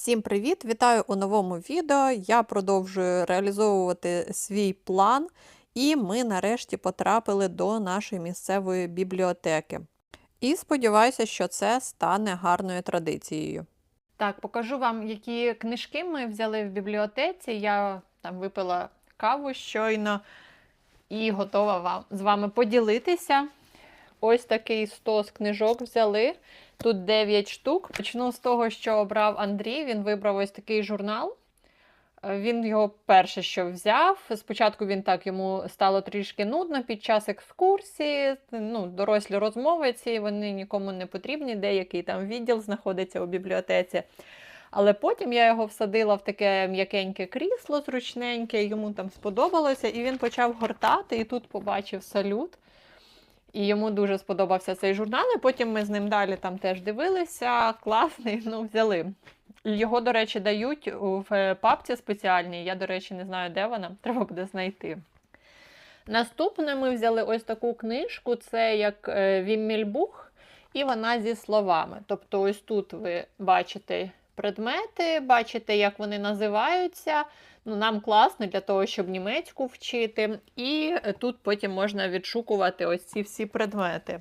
Всім привіт! Вітаю у новому відео. Я продовжую реалізовувати свій план, і ми нарешті потрапили до нашої місцевої бібліотеки. І сподіваюся, що це стане гарною традицією. Так, покажу вам, які книжки ми взяли в бібліотеці. Я там випила каву щойно і готова вам з вами поділитися. Ось такий стос книжок взяли. Тут 9 штук. Почну з того, що обрав Андрій. Він вибрав ось такий журнал. Е, Він його перше, що взяв. Спочатку він так йому стало трішки нудно під час екскурсії. Ну, дорослі розмови ці вони нікому не потрібні, деякий там відділ знаходиться у бібліотеці. Але потім я його всадила в таке м'якеньке крісло, зручненьке, йому там сподобалося, і він почав гортати, і тут побачив салют. І йому дуже сподобався цей журнал. І потім ми з ним далі там теж дивилися. Класний, ну, взяли. Його, до речі, дають в папці спеціальній. Я, до речі, не знаю, де вона. Треба буде знайти. Наступне ми взяли ось таку книжку: це як е, Віммільбух, і вона зі словами. Тобто, ось тут ви бачите предмети, бачите, як вони називаються. Ну, Нам класно для того, щоб німецьку вчити. І тут потім можна відшукувати ось ці всі предмети.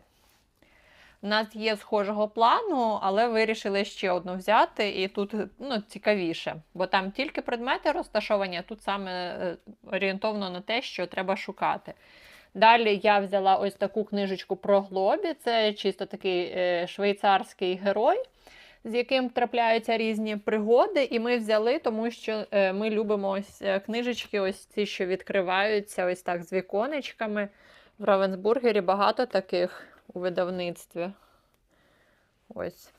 У нас є схожого плану, але вирішили ще одну взяти, і тут ну, цікавіше, бо там тільки предмети розташовані, а тут саме е, орієнтовно на те, що треба шукати. Далі я взяла ось таку книжечку про глобі. Це чисто такий е, швейцарський герой з яким трапляються різні пригоди, і ми взяли, тому що е, ми любимо ось е, книжечки, ось ці, що відкриваються, ось так з віконечками. В Равенсбургері багато таких у видавництві. Ось.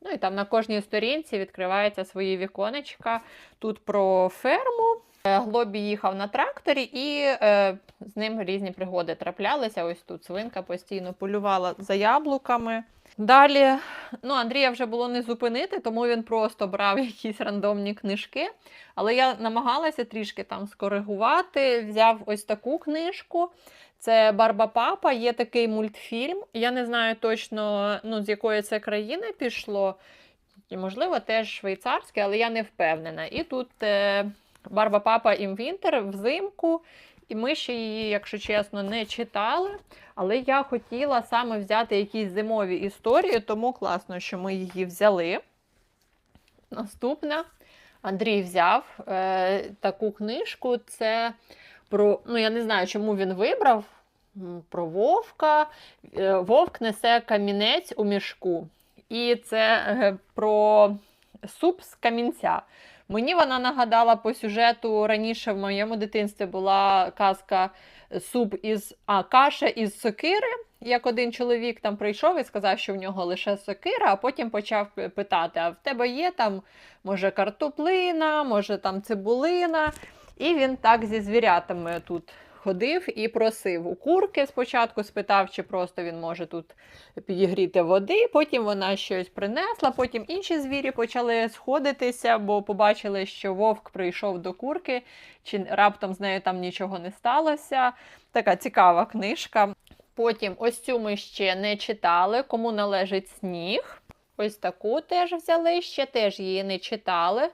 Ну і там на кожній сторінці відкривається свої віконечка. Тут про ферму. Е, Глобі їхав на тракторі, і е, з ним різні пригоди траплялися. Ось тут свинка постійно полювала за яблуками. Далі, ну, Андрія вже було не зупинити, тому він просто брав якісь рандомні книжки. Але я намагалася трішки там скоригувати. Взяв ось таку книжку. Це Барба Папа, є такий мультфільм. Я не знаю точно, ну, з якої це країни пішло. І, можливо, теж швейцарське, але я не впевнена. І тут е, Барба Папа Імвінтер взимку. І ми ще її, якщо чесно, не читали. Але я хотіла саме взяти якісь зимові історії, тому класно, що ми її взяли. Наступна. Андрій взяв е, таку книжку. Це про, ну я не знаю, чому він вибрав. Про вовка. Е, Вовк несе камінець у мішку. І це е, про суп з камінця. Мені вона нагадала по сюжету раніше в моєму дитинстві була казка суп із а, каша із сокири. Як один чоловік там прийшов і сказав, що в нього лише сокира, а потім почав питати: а в тебе є там, може, картоплина, може там цибулина. І він так зі звірятами тут ходив і просив у курки спочатку, спитав, чи просто він може тут підігріти води. Потім вона щось принесла, потім інші звірі почали сходитися, бо побачили, що вовк прийшов до курки, чи раптом з нею там нічого не сталося. Така цікава книжка. Потім ось цю ми ще не читали, кому належить сніг. Ось таку теж взяли, ще теж її не читали.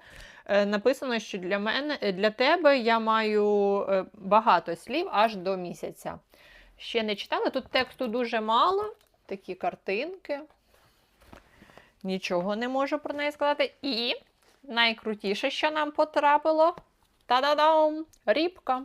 Е, Написано, що для мене, для тебе я маю е, багато слів аж до місяця. Ще не читала. Тут тексту дуже мало, такі картинки. Нічого не можу про неї сказати. І найкрутіше, що нам потрапило, та-да-дам! Рібка.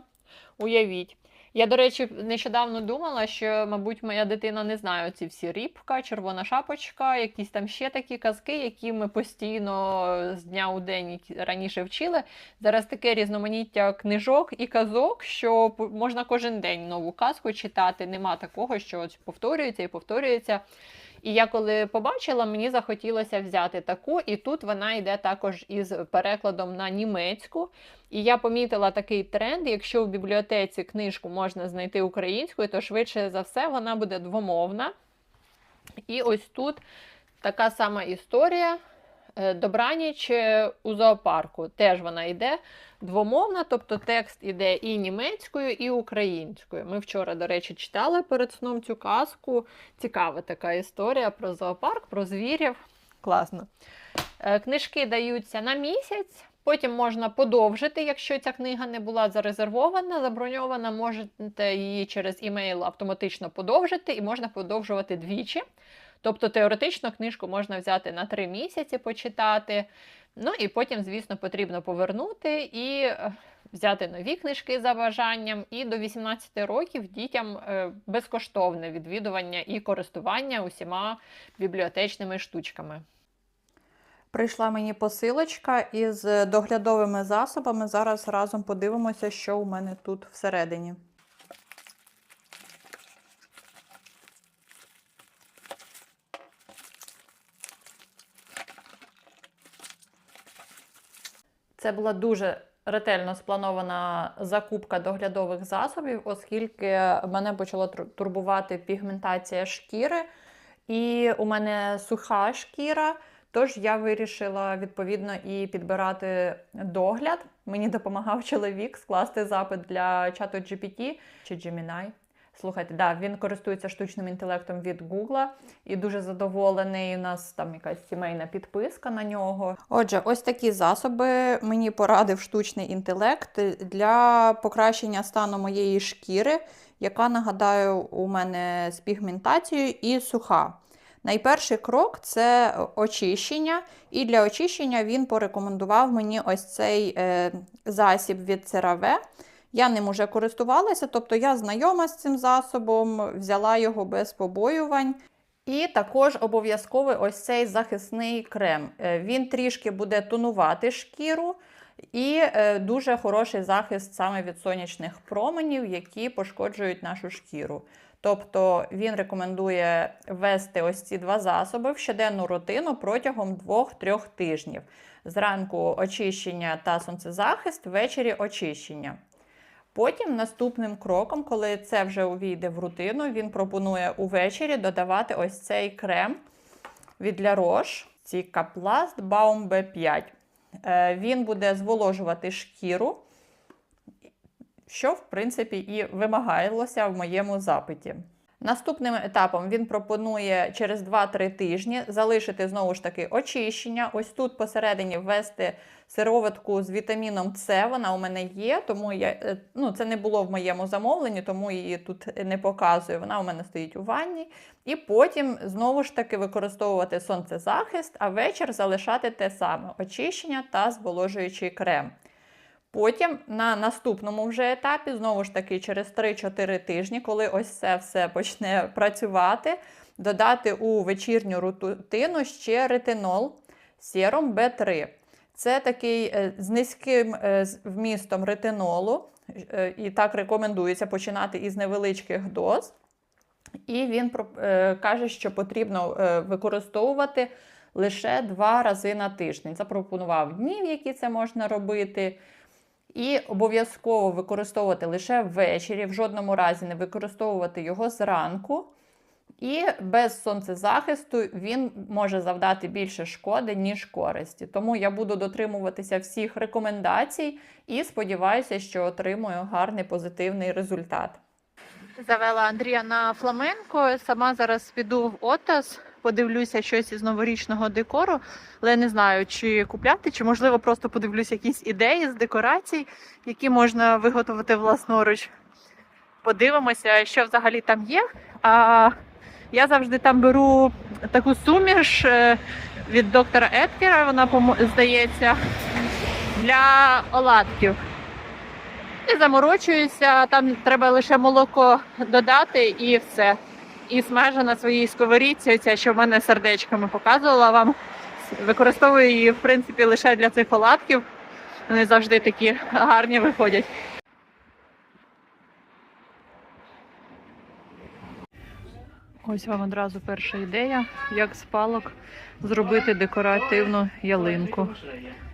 Уявіть. Я, до речі, нещодавно думала, що, мабуть, моя дитина не знає ці всі рібка, червона шапочка, якісь там ще такі казки, які ми постійно з дня у день раніше вчили. Зараз таке різноманіття книжок і казок, що можна кожен день нову казку читати. Нема такого, що повторюється і повторюється. І я коли побачила, мені захотілося взяти таку, і тут вона йде також із перекладом на німецьку. І я помітила такий тренд: якщо в бібліотеці книжку можна знайти українською, то швидше за все вона буде двомовна. І ось тут така сама історія. Добраніч у зоопарку. Теж вона йде двомовна, тобто текст іде і німецькою, і українською. Ми вчора, до речі, читали перед сном цю казку. Цікава така історія про зоопарк, про звірів. Класно. Е, Книжки даються на місяць, потім можна подовжити, якщо ця книга не була зарезервована, заброньована, можете її через імейл автоматично подовжити і можна подовжувати двічі. Тобто теоретично книжку можна взяти на три місяці, почитати. Ну і потім, звісно, потрібно повернути і е, взяти нові книжки за бажанням. І до 18 років дітям е, безкоштовне відвідування і користування усіма бібліотечними штучками. Прийшла мені посилочка із доглядовими засобами. Зараз разом подивимося, що у мене тут всередині. Це була дуже ретельно спланована закупка доглядових засобів, оскільки мене почала турбувати пігментація шкіри, і у мене суха шкіра. Тож я вирішила відповідно і підбирати догляд. Мені допомагав чоловік скласти запит для чату GPT чи Gemini. Слухайте, да, він користується штучним інтелектом від Google і дуже задоволений. У нас там якась сімейна підписка на нього. Отже, ось такі засоби мені порадив штучний інтелект для покращення стану моєї шкіри, яка, нагадаю, у мене з пігментацією і суха. Найперший крок це очищення, і для очищення він порекомендував мені ось цей е, засіб від CeraVe. Я ним уже користувалася, тобто я знайома з цим засобом, взяла його без побоювань. І також обов'язковий ось цей захисний крем. Е, Він трішки буде тонувати шкіру, і е, дуже хороший захист саме від сонячних променів, які пошкоджують нашу шкіру. Тобто він рекомендує ввести ось ці два засоби в щоденну рутину протягом 2-3 тижнів. Зранку очищення та сонцезахист, ввечері очищення. Потім наступним кроком, коли це вже увійде в рутину, він пропонує увечері додавати ось цей крем від La Roche, Cicaplast Baum B5. Е, Він буде зволожувати шкіру, що, в принципі, і вимагалося в моєму запиті. Наступним етапом він пропонує через 2-3 тижні залишити знову ж таки очищення. Ось тут посередині ввести сироватку з вітаміном С. Вона у мене є, тому я е, ну, це не було в моєму замовленні, тому її тут не показую. Вона у мене стоїть у ванні. І потім знову ж таки використовувати сонцезахист, а вечір залишати те саме очищення та зволожуючий крем. Потім на наступному вже етапі, знову ж таки, через 3-4 тижні, коли ось це все почне працювати, додати у вечірню рутину ще ретинол серум B3. Це такий е, з низьким е, вмістом ретинолу, е, і так рекомендується починати із невеличких доз. І він каже, що потрібно використовувати лише два рази на тиждень. Запропонував днів, які це можна робити. І обов'язково використовувати лише ввечері, в жодному разі не використовувати його зранку. І без сонцезахисту він може завдати більше шкоди, ніж користі. Тому я буду дотримуватися всіх рекомендацій і сподіваюся, що отримую гарний позитивний результат. Завела Андрія на фламенко. Сама зараз піду в Отас, подивлюся щось із новорічного декору, але не знаю, чи купляти, чи можливо просто подивлюся якісь ідеї з декорацій, які можна виготовити власноруч. Подивимося, що взагалі там є. А я завжди там беру таку суміш е, від доктора Еткера, вона здається, для оладків. Не заморочуюся, там треба лише молоко додати і все. І смажу на своїй сковорідці, оця, що в мене сердечками показувала вам. Використовую її, в принципі, лише для цих оладків. Вони завжди такі гарні виходять. Ось вам одразу перша ідея, як з палок зробити декоративну ялинку.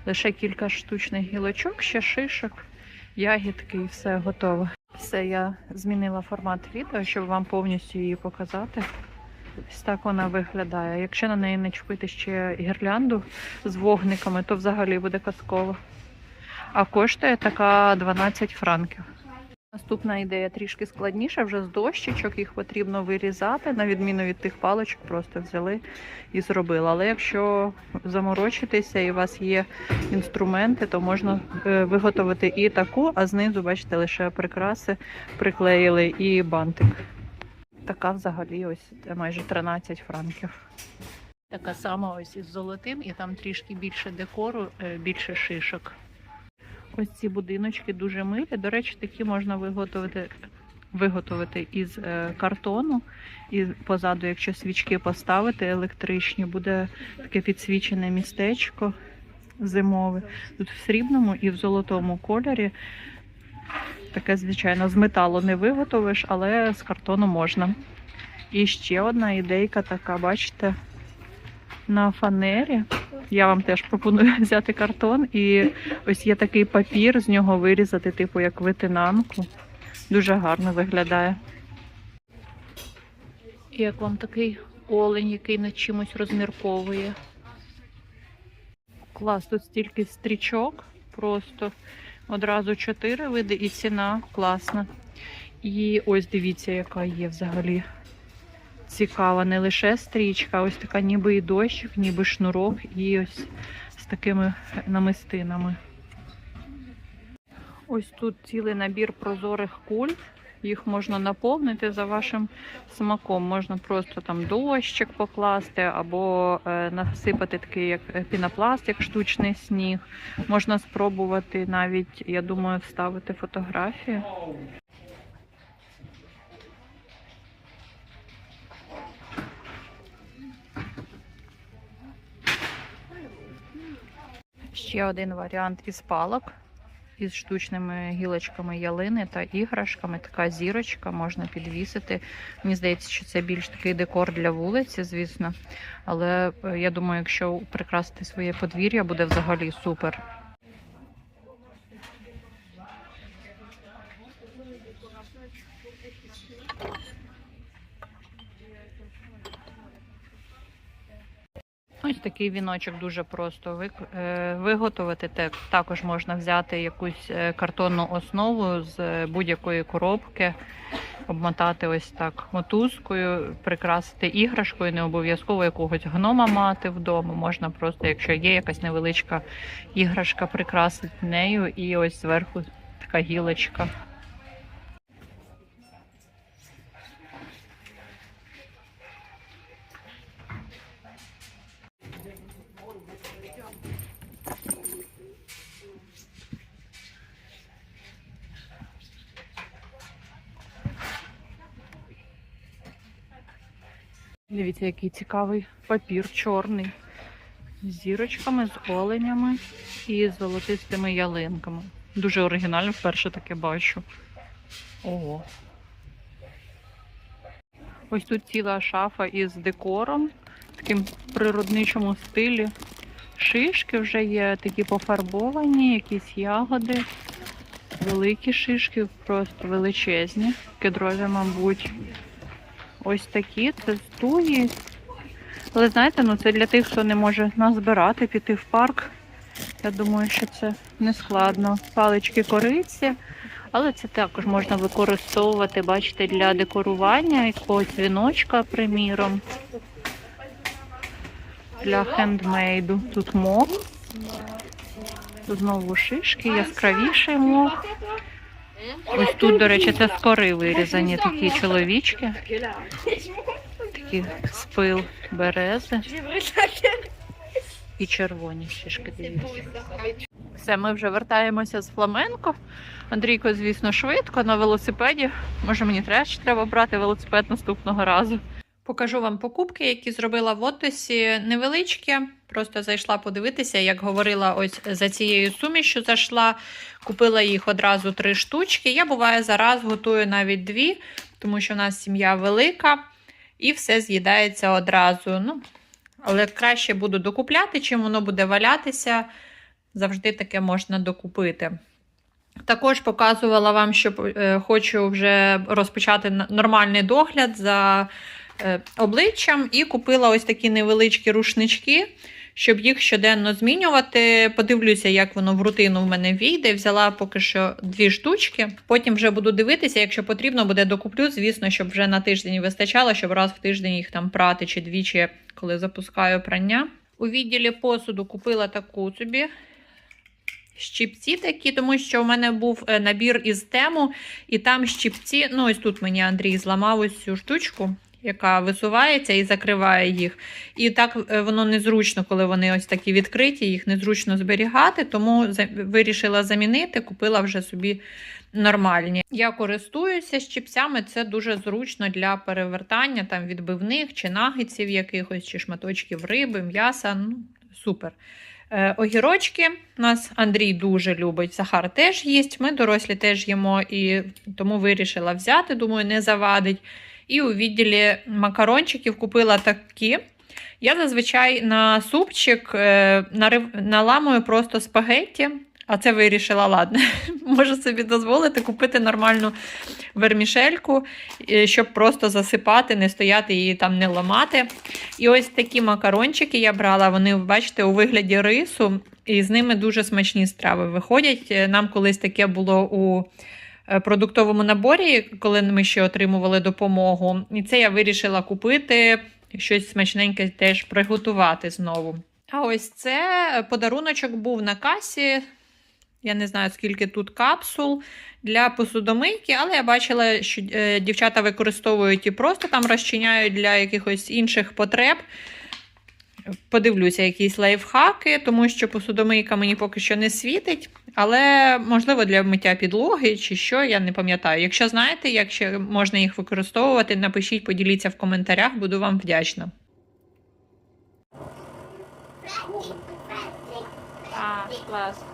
Лише кілька штучних гілочок, ще шишок ягідки і все готово. Все, я змінила формат відео, щоб вам повністю її показати. Ось так вона виглядає. Якщо на неї не чіпити ще гірлянду з вогниками, то взагалі буде казково. А коштує така 12 франків. Наступна ідея трішки складніша, вже з дощечок їх потрібно вирізати, на відміну від тих паличок, просто взяли і зробили. Але якщо заморочитися і у вас є інструменти, то можна е, виготовити і таку, а знизу, бачите, лише прикраси приклеїли і бантик. Така взагалі ось майже 13 франків. Така сама ось із золотим, і там трішки більше декору, е, більше шишок. Ось ці будиночки дуже милі. До речі, такі можна виготовити, виготовити із е, картону. І позаду, якщо свічки поставити електричні, буде таке підсвічене містечко зимове. Тут в срібному і в золотому кольорі. Таке, звичайно, з металу не виготовиш, але з картону можна. І ще одна ідейка така, бачите, на фанері. Я вам теж пропоную взяти картон і ось є такий папір, з нього вирізати, типу як витинанку. Дуже гарно виглядає. Як вам такий олень, який над чимось розмірковує. Клас, тут стільки стрічок, просто одразу чотири види, і ціна класна. І ось дивіться, яка є взагалі цікава. Не лише стрічка, ось така ніби і дощик, ніби шнурок, і ось з такими намистинами. Ось тут цілий набір прозорих куль. Їх можна наповнити за вашим смаком. Можна просто там дощик покласти, або е, насипати такий як пінопласт, як штучний сніг. Можна спробувати навіть, я думаю, вставити фотографію. Ще один варіант із палок із штучними гілочками ялини та іграшками. Така зірочка можна підвісити. Мені здається, що це більш такий декор для вулиці, звісно. Але е, я думаю, якщо прикрасити своє подвір'я, буде взагалі супер. Ось такий віночок дуже просто е, виготовити. Також можна взяти якусь е, картонну основу з е, будь-якої коробки, обмотати ось так мотузкою, прикрасити іграшкою, не обов'язково якогось гнома мати вдома. Можна просто, якщо є якась невеличка іграшка, прикрасити нею, і ось зверху така гілочка. Дивіться, який цікавий папір чорний. З зірочками, з оленями і з золотистими ялинками. Дуже оригінально, вперше таке бачу. Ого. Ось тут ціла шафа із декором, таким природничому стилі. Шишки вже є такі пофарбовані, якісь ягоди, великі шишки, просто величезні, кедрові, мабуть. Ось такі, це стуї. Але знаєте, ну це для тих, хто не може назбирати, піти в парк. Я думаю, що це не складно. Палички кориці, але це також можна використовувати, бачите, для декорування якогось віночка, приміром. Для хендмейду. Тут мох. Тут знову шишки, яскравіший мох. Ось тут, до речі, це скори вирізані такі чоловічки. Такі спил берези і червоні шишки. Все, ми вже вертаємося з фламенко. Андрійко, звісно, швидко на велосипеді. Може, мені теж треба брати велосипед наступного разу. Покажу вам покупки, які зробила в Отосі. Невеличкі. Просто зайшла подивитися, як говорила, ось за цією сумішю зайшла. Купила їх одразу три штучки. Я буває зараз готую навіть дві, тому що в нас сім'я велика і все з'їдається одразу. Ну, але краще буду докупляти, чим воно буде валятися. Завжди таке можна докупити. Також показувала вам, що е, хочу вже розпочати нормальний догляд за обличчям і купила ось такі невеличкі рушнички, щоб їх щоденно змінювати. Подивлюся, як воно в рутину в мене війде. Взяла поки що дві штучки. Потім вже буду дивитися, якщо потрібно, буде докуплю. Звісно, щоб вже на тиждень вистачало, щоб раз в тиждень їх там прати чи двічі, коли запускаю прання. У відділі посуду купила таку собі. Щіпці такі, тому що в мене був е, набір із тему, і там щіпці. Ну, ось тут мені Андрій зламав ось цю штучку, яка висувається і закриває їх. І так е, воно незручно, коли вони ось такі відкриті, їх незручно зберігати, тому вирішила замінити, купила вже собі нормальні. Я користуюся щипцями, це дуже зручно для перевертання там відбивних чи нагетсів якихось, чи шматочків риби, м'яса. Ну, супер. Е, огірочки у нас Андрій дуже любить. Захар теж їсть. Ми дорослі теж їмо, і тому вирішила взяти, думаю, не завадить. І у відділі макарончиків купила такі. Я зазвичай на супчик е, нарив, наламую просто спагетті, а це вирішила, ладно, можу собі дозволити купити нормальну вермішельку, е, щоб просто засипати, не стояти її там не ламати. І ось такі макарончики я брала, вони, бачите, у вигляді рису, і з ними дуже смачні страви виходять. Е, Нам колись таке було у продуктовому наборі, коли ми ще отримували допомогу. І це я вирішила купити, щось смачненьке теж приготувати знову. А ось це подаруночок був на касі. Я не знаю, скільки тут капсул для посудомийки, але я бачила, що е, дівчата використовують і просто там розчиняють для якихось інших потреб. Подивлюся, якісь лайфхаки, тому що посудомийка мені поки що не світить, але можливо для миття підлоги чи що, я не пам'ятаю. Якщо знаєте, як ще можна їх використовувати, напишіть, поділіться в коментарях, буду вам вдячна. А, клас.